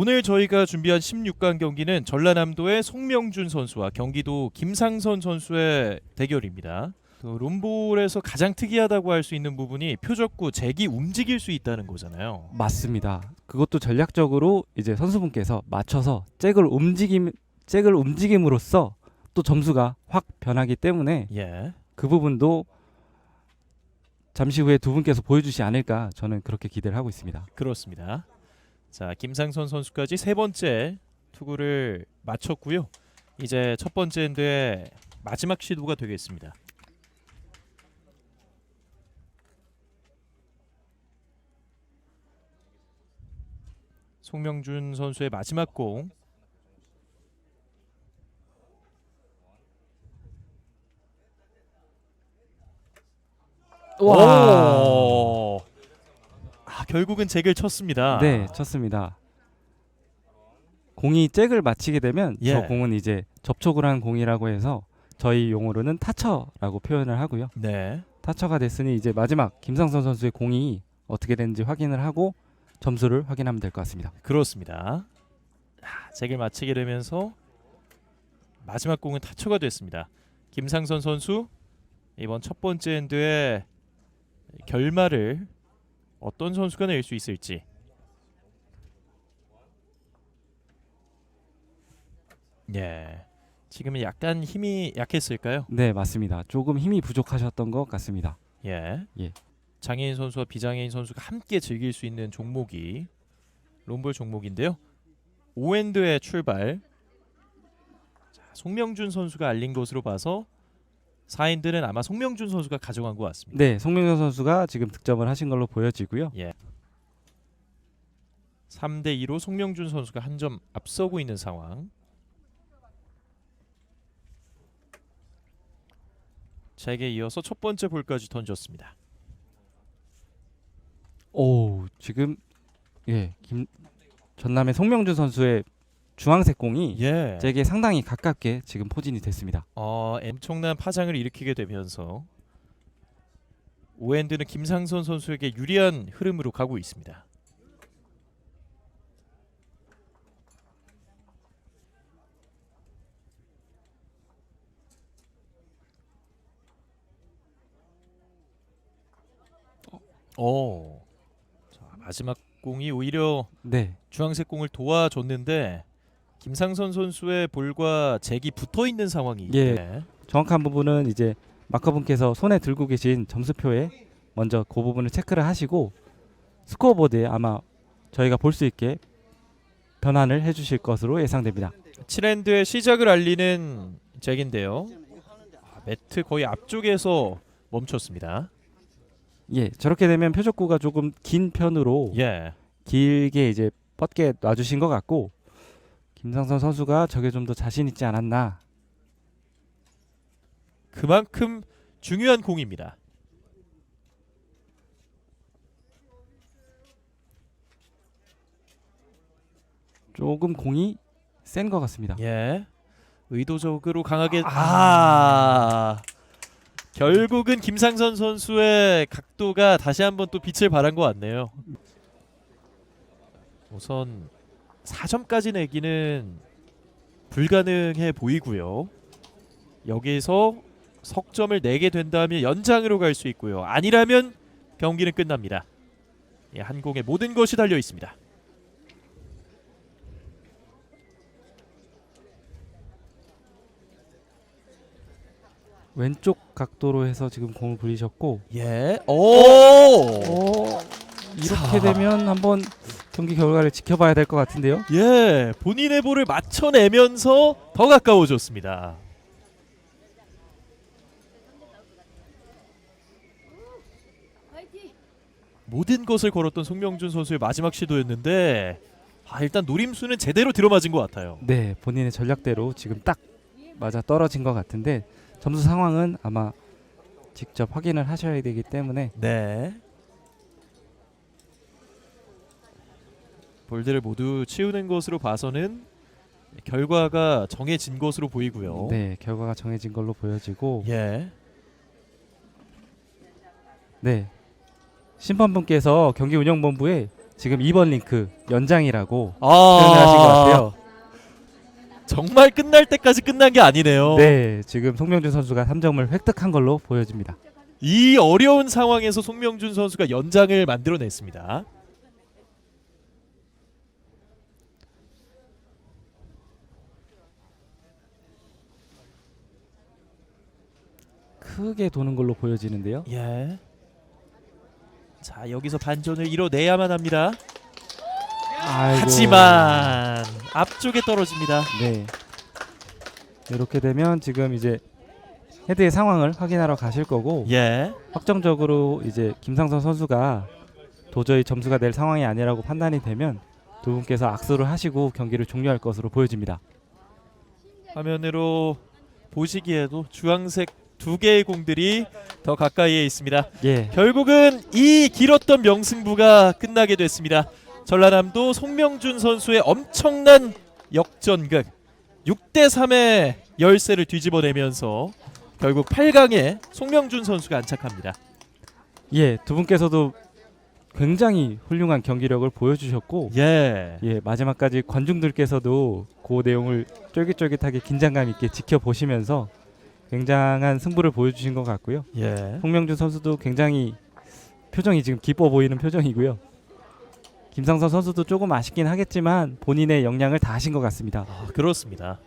오늘 저희가 준비한 16강 경기는 전라남도의 송명준 선수와 경기도 김상선 선수의 대결입니다. 그 롬볼에서 가장 특이하다고 할 수 있는 부분이 표적구 잭이 움직일 수 있다는 거잖아요. 맞습니다. 그것도 전략적으로 이제 선수분께서 맞춰서 잭을 움직임 잭을 움직임으로써 또 점수가 확 변하기 때문에 예. 그 부분도 잠시 후에 두 분께서 보여주시 않을까 저는 그렇게 기대를 하고 있습니다. 그렇습니다. 자, 김상선 선수까지 세 번째 투구를 마쳤고요. 이제 첫 번째 엔드의 마지막 시도가 되겠습니다. 송명준 선수의 마지막 공. 오! 아, 결국은 잭을 쳤습니다. 네, 쳤습니다. 공이 잭을 맞히게 되면 예. 저 공은 이제 접촉을 한 공이라고 해서 저희 용어로는 타처라고 표현을 하고요. 네. 타처가 됐으니 이제 마지막 김상선 선수의 공이 어떻게 되는지 확인을 하고 점수를 확인하면 될 것 같습니다. 그렇습니다. 아, 잭을 맞히게 되면서 마지막 공은 타초가 됐습니다. 김상선 선수 이번 첫 번째 엔드의 결말을 어떤 선수가 낼 수 있을지 예. 지금은 약간 힘이 약했을까요? 네, 맞습니다. 조금 힘이 부족하셨던 것 같습니다. 예. 예. 장애인 선수와 비장애인 선수가 함께 즐길 수 있는 종목이 롬볼 종목인데요. 5엔드의 출발. 자, 송명준 선수가 알린 것으로 봐서 4엔드는 아마 송명준 선수가 가져간 것 같습니다. 네, 송명현 선수가 지금 득점을 하신 걸로 보여지고요. 3대 2로 송명준 선수가 한 점 앞서고 있는 상황. 제게 이어서 첫 번째 볼까지 던졌습니다. 오, 지금 예, 김 전남의 송명준 선수의 주황색 공이 예. 제게 상당히 가깝게 지금 포진이 됐습니다. 어, 엄청난 파장을 일으키게 되면서 오엔드는 김상선 선수에게 유리한 흐름으로 가고 있습니다. 오, 자, 마지막 공이 오히려 네, 주황색 공을 도와줬는데 김상선 선수의 볼과 잭이 붙어 있는 상황이 예. 네. 정확한 부분은 이제 마커분께서 손에 들고 계신 점수표에 먼저 그 부분을 체크를 하시고 스코어보드에 아마 저희가 볼 수 있게 변환을 해주실 것으로 예상됩니다. 7엔드의 시작을 알리는 잭인데요. 아, 매트 거의 앞쪽에서 멈췄습니다. 예, 저렇게 되면 표적구가 조금 긴 편으로 예. 길게 이제 뻗게 놔주신 것 같고 김상선 선수가 저게 좀 더 자신 있지 않았나. 그만큼 중요한 공입니다. 조금 공이 센 것 같습니다. 예. 의도적으로 강하게 아. 결국은 김상선 선수의 각도가 다시 한번 또 빛을 발한 것 같네요. 우선 4점까지 내기는 불가능해 보이고요. 여기서 석점을 내게 된다면 연장으로 갈 수 있고요. 아니라면 경기는 끝납니다. 예, 한 공에 모든 것이 달려 있습니다. 왼쪽 각도로 해서 지금 공을 부리셨고 예. 오! 어, 이렇게 자. 되면 한번 경기 결과를 지켜봐야 될 것 같은데요. 예, 본인의 볼을 맞춰내면서 더 가까워졌습니다. 모든 것을 걸었던 송명준 선수의 마지막 시도였는데 아, 일단 노림수는 제대로 들어맞은 것 같아요. 네, 본인의 전략대로 지금 딱 맞아 떨어진 것 같은데 점수 상황은 아마 직접 확인을 하셔야 되기 때문에 네. 볼들을 모두 치우는 것으로 봐서는 결과가 정해진 것으로 보이고요. 네 결과가 정해진 걸로 보여지고 예. 네 심판분께서 경기 운영 본부에 지금 2번 링크 연장이라고 아, 표현하신 것 같아요. 정말 끝날 때까지 끝난 게 아니네요. 네, 지금 송명준 선수가 3점을 획득한 걸로 보여집니다. 이 어려운 상황에서 송명준 선수가 연장을 만들어냈습니다. 크게 도는 걸로 보여지는데요. 예. 자 여기서 반전을 이뤄내야만 합니다. 아이고. 하지만 앞쪽에 떨어집니다. 네. 이렇게 되면 지금 이제 헤드의 상황을 확인하러 가실 거고 예. 확정적으로 이제 김상선 선수가 도저히 점수가 낼 상황이 아니라고 판단이 되면 두 분께서 악수를 하시고 경기를 종료할 것으로 보여집니다. 화면으로 보시기에도 주황색 두 개의 공들이 더 가까이에 있습니다. 예. 결국은 이 길었던 명승부가 끝나게 됐습니다. 전라남도 송명준 선수의 엄청난 역전극 6대 3의 열세를 뒤집어내면서 결국 8강에 송명준 선수가 안착합니다. 예, 두 분께서도 굉장히 훌륭한 경기력을 보여주셨고 예. 예, 마지막까지 관중들께서도 그 내용을 쫄깃쫄깃하게 긴장감 있게 지켜보시면서 굉장한 승부를 보여주신 것 같고요. 예. 송명준 선수도 굉장히 표정이 지금 기뻐 보이는 표정이고요. 김상선 선수도 조금 아쉽긴 하겠지만 본인의 역량을 다 하신 것 같습니다. 아, 그렇습니다.